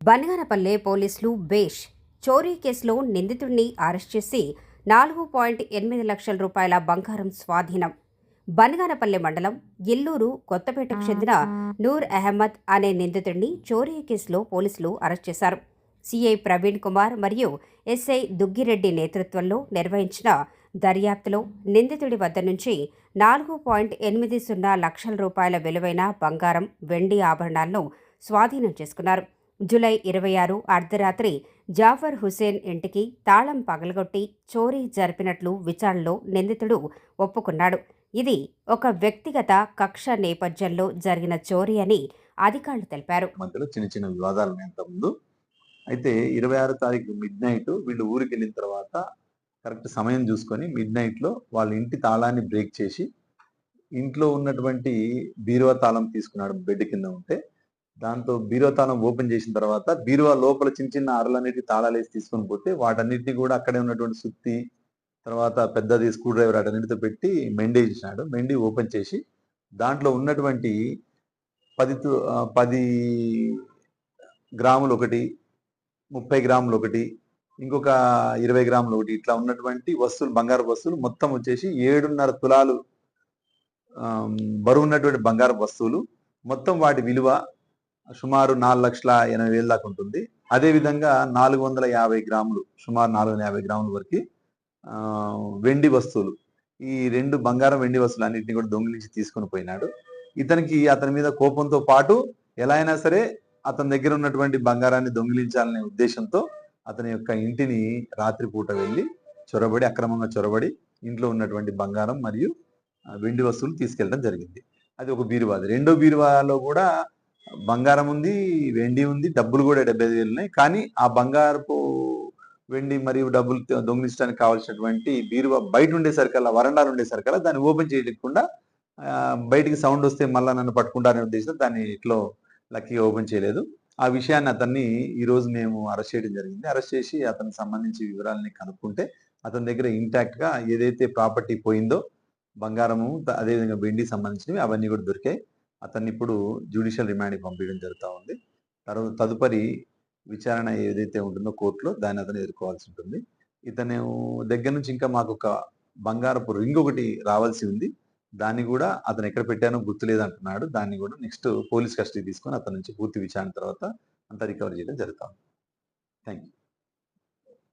బనగానపల్లె పోలీసులు బేష్ చోరీ కేసులో నిందితుడిని అరెస్ట్ చేసి నాలుగు పాయింట్ ఎనిమిది లక్షల రూపాయల బంగారం స్వాధీనం. బనగానపల్లె మండలం ఎల్లూరు కొత్తపేటకు చెందిన నూర్ అహ్మద్ అనే నిందితుడిని చోరీ కేసులో పోలీసులు అరెస్ట్ చేశారు. సిఐ ప్రవీణ్ కుమార్ మరియు ఎస్ఐ దుగ్గిరెడ్డి నేతృత్వంలో నిర్వహించిన దర్యాప్తులో నిందితుడి వద్ద నుంచి నాలుగు పాయింట్ ఎనిమిది సున్నా లక్షల రూపాయల విలువైన బంగారం వెండి ఆభరణాలను స్వాధీనం చేసుకున్నారు. జూలై ఇరవై ఆరు అర్ధరాత్రి జాఫర్ హుసేన్ ఇంటికి తాళం పగలగొట్టి చోరీ జరిపినట్లు విచారణలో నిందితుడు ఒప్పుకున్నాడు. ఇది ఒక వ్యక్తిగత కక్ష నేపథ్యంలో జరిగిన చోరీ అని అధికారులు తెలిపారు. మధ్యలో చిన్న చిన్న వివాదాలు ముందు అయితే ఇరవై ఆరు తారీఖు మిడ్ నైట్ వీళ్ళు ఊరికి వెళ్ళిన తర్వాత కరెక్ట్ సమయం చూసుకొని మిడ్ నైట్లో వాళ్ళ ఇంటి తాళాన్ని బ్రేక్ చేసి ఇంట్లో ఉన్నటువంటి బీరువా తాళం తీసుకున్నాడు బెడ్ కింద ఉంటే దాంతో బీరో తాళం ఓపెన్ చేసిన తర్వాత బీరువా లోపల చిన్న చిన్న అరలన్నిటి తాళాలు వేసి తీసుకొని పోతే వాటన్నిటిని కూడా అక్కడే ఉన్నటువంటి సుత్తి తర్వాత పెద్దది స్క్రూ డ్రైవర్ అటన్నిటితో పెట్టి మెండి చేసినాడు. మెండి ఓపెన్ చేసి దాంట్లో ఉన్నటువంటి పది తు- పది గ్రాములు ఒకటి ముప్పై గ్రాములు ఒకటి ఇంకొక ఇరవై గ్రాములు ఒకటి ఇట్లా ఉన్నటువంటి వస్తువులు బంగారు వస్తువులు మొత్తం వచ్చేసి ఏడున్నర తులాలు బరువు ఉన్నటువంటి బంగారు వస్తువులు మొత్తం వాటి విలువ సుమారు నాలుగు లక్షల ఎనభై వేల దాకా ఉంటుంది. అదేవిధంగా నాలుగు వందల యాభై గ్రాములు సుమారు నాలుగు వందల యాభై గ్రాముల వరకు వెండి వస్తువులు. ఈ రెండు బంగారం వెండి వస్తువులు అన్నింటినీ కూడా దొంగిలించి తీసుకొని పోయినాడు. ఇతనికి అతని మీద కోపంతో పాటు ఎలా అయినా సరే అతని దగ్గర ఉన్నటువంటి బంగారాన్ని దొంగిలించాలనే ఉద్దేశంతో అతని యొక్క ఇంటిని రాత్రిపూట వెళ్ళి చొరబడి అక్రమంగా చొరబడి ఇంట్లో ఉన్నటువంటి బంగారం మరియు వెండి వస్తువులు తీసుకెళ్ళడం జరిగింది. అది ఒక బీరువా రెండో బీరువాలో కూడా బంగారం ఉంది వెండి ఉంది డబ్బులు కూడా డెబ్బై ఐదు వేలు ఉన్నాయి. కానీ ఆ బంగారపు వెండి మరియు డబ్బులు దొంగిలించడానికి కావాల్సినటువంటి బీరువా బయట ఉండేసరికల్లా వరండాలు ఉండేసరికల్లా దాన్ని ఓపెన్ చేయకుండా బయటికి సౌండ్ వస్తే మళ్ళీ నన్ను పట్టుకుంటారనే ఉద్దేశం దాన్ని ఇట్లో లక్కీగా ఓపెన్ చేయలేదు. ఆ విషయాన్ని అతన్ని ఈరోజు మేము అరెస్ట్ చేయడం జరిగింది. అరెస్ట్ చేసి అతనికి సంబంధించి వివరాలని కనుక్కుంటే అతని దగ్గర ఇంటాక్ట్గా ఏదైతే ప్రాపర్టీ పోయిందో బంగారము అదేవిధంగా వెండి సంబంధించినవి అవన్నీ కూడా దొరికాయి. అతన్ని ఇప్పుడు జ్యుడిషియల్ రిమాండ్కి పంపించడం జరుగుతూ ఉంది. తర్వాత తదుపరి విచారణ ఏదైతే ఉంటుందో కోర్టులో దాన్ని అతను ఎదుర్కోవాల్సి ఉంటుంది. ఇతను దగ్గర నుంచి ఇంకా మాకు ఒక బంగారపు రింగ్ ఒకటి రావాల్సి ఉంది. దాన్ని కూడా అతను ఎక్కడ పెట్టానో గుర్తులేదు అంటున్నాడు దాన్ని కూడా నెక్స్ట్ పోలీస్ కస్టడీ తీసుకొని అతని నుంచి పూర్తి విచారణ తర్వాత అంతా రికవర్ చేయడం జరుగుతుంది థ్యాంక్ యూ